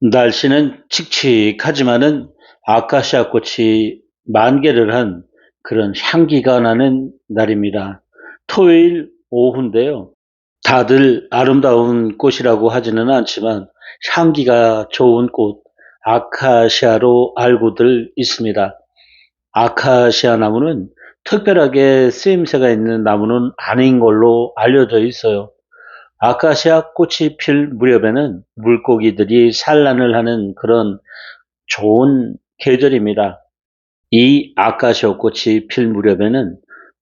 날씨는 칙칙하지만은 아카시아 꽃이 만개를 한 그런 향기가 나는 날입니다. 토요일 오후인데요. 다들 아름다운 꽃이라고 하지는 않지만 향기가 좋은 꽃 아카시아로 알고들 있습니다. 아카시아 나무는 특별하게 쓰임새가 있는 나무는 아닌 걸로 알려져 있어요. 아카시아 꽃이 필 무렵에는 물고기들이 산란을 하는 그런 좋은 계절입니다. 이 아카시아 꽃이 필 무렵에는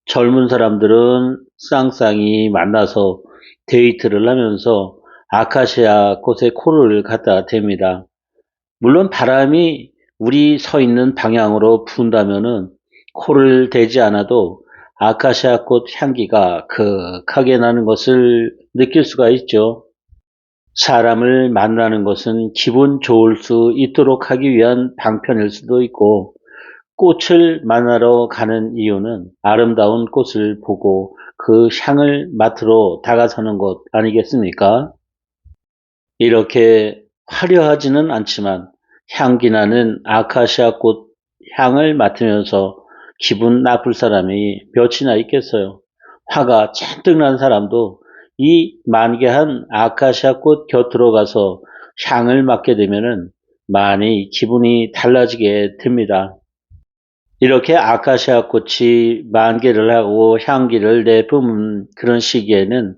젊은 사람들은 쌍쌍이 만나서 데이트를 하면서 아카시아 꽃에 코를 갖다 댑니다. 물론 바람이 우리 서 있는 방향으로 분다면은 코를 대지 않아도 아카시아 꽃 향기가 극하게 나는 것을 느낄 수가 있죠. 사람을 만나는 것은 기분 좋을 수 있도록 하기 위한 방편일 수도 있고, 꽃을 만나러 가는 이유는 아름다운 꽃을 보고 그 향을 맡으러 다가서는 것 아니겠습니까? 이렇게 화려하지는 않지만 향기 나는 아카시아 꽃 향을 맡으면서 기분 나쁠 사람이 몇이나 있겠어요. 화가 잔뜩 난 사람도 이 만개한 아카시아 꽃 곁으로 가서 향을 맡게 되면은 많이 기분이 달라지게 됩니다. 이렇게 아카시아 꽃이 만개를 하고 향기를 내뿜은 그런 시기에는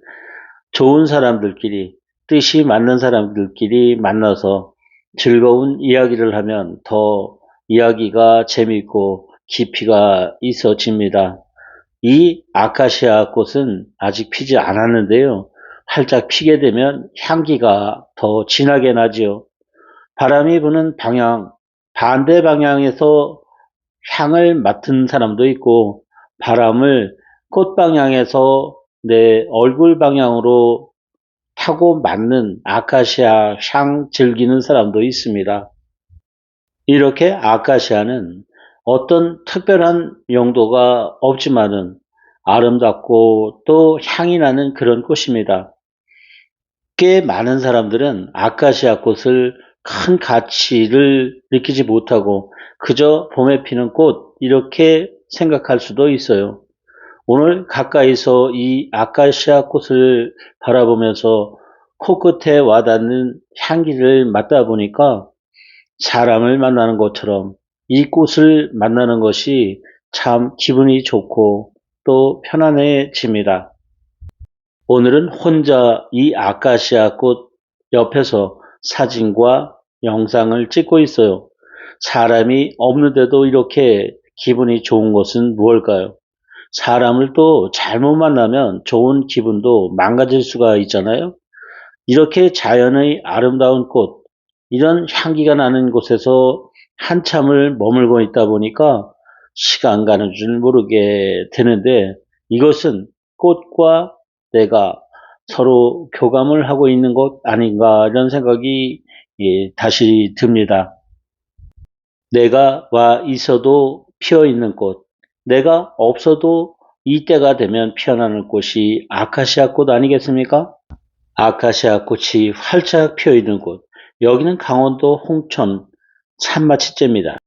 좋은 사람들끼리 뜻이 맞는 사람들끼리 만나서 즐거운 이야기를 하면 더 이야기가 재미있고 깊이가 있어집니다. 이 아카시아 꽃은 아직 피지 않았는데요. 활짝 피게 되면 향기가 더 진하게 나지요. 바람이 부는 방향, 반대 방향에서 향을 맡은 사람도 있고, 바람을 꽃 방향에서 내 얼굴 방향으로 타고 맞는 아카시아 향 즐기는 사람도 있습니다. 이렇게 아카시아는 어떤 특별한 용도가 없지만은 아름답고 또 향이 나는 그런 꽃입니다. 꽤 많은 사람들은 아카시아 꽃을 큰 가치를 느끼지 못하고 그저 봄에 피는 꽃 이렇게 생각할 수도 있어요. 오늘 가까이서 이 아카시아 꽃을 바라보면서 코끝에 와닿는 향기를 맡다 보니까 사람을 만나는 것처럼 이 꽃을 만나는 것이 참 기분이 좋고 또 편안해집니다. 오늘은 혼자 이 아카시아 꽃 옆에서 사진과 영상을 찍고 있어요. 사람이 없는데도 이렇게 기분이 좋은 것은 무엇일까요? 사람을 또 잘못 만나면 좋은 기분도 망가질 수가 있잖아요. 이렇게 자연의 아름다운 꽃, 이런 향기가 나는 곳에서 한참을 머물고 있다 보니까 시간 가는 줄 모르게 되는데 이것은 꽃과 내가 서로 교감을 하고 있는 것 아닌가 이런 생각이 예, 다시 듭니다. 내가 와 있어도 피어 있는 꽃, 내가 없어도 이때가 되면 피어나는 꽃이 아카시아 꽃 아니겠습니까? 아카시아 꽃이 활짝 피어 있는 곳, 여기는 강원도 홍천 참마치째입니다.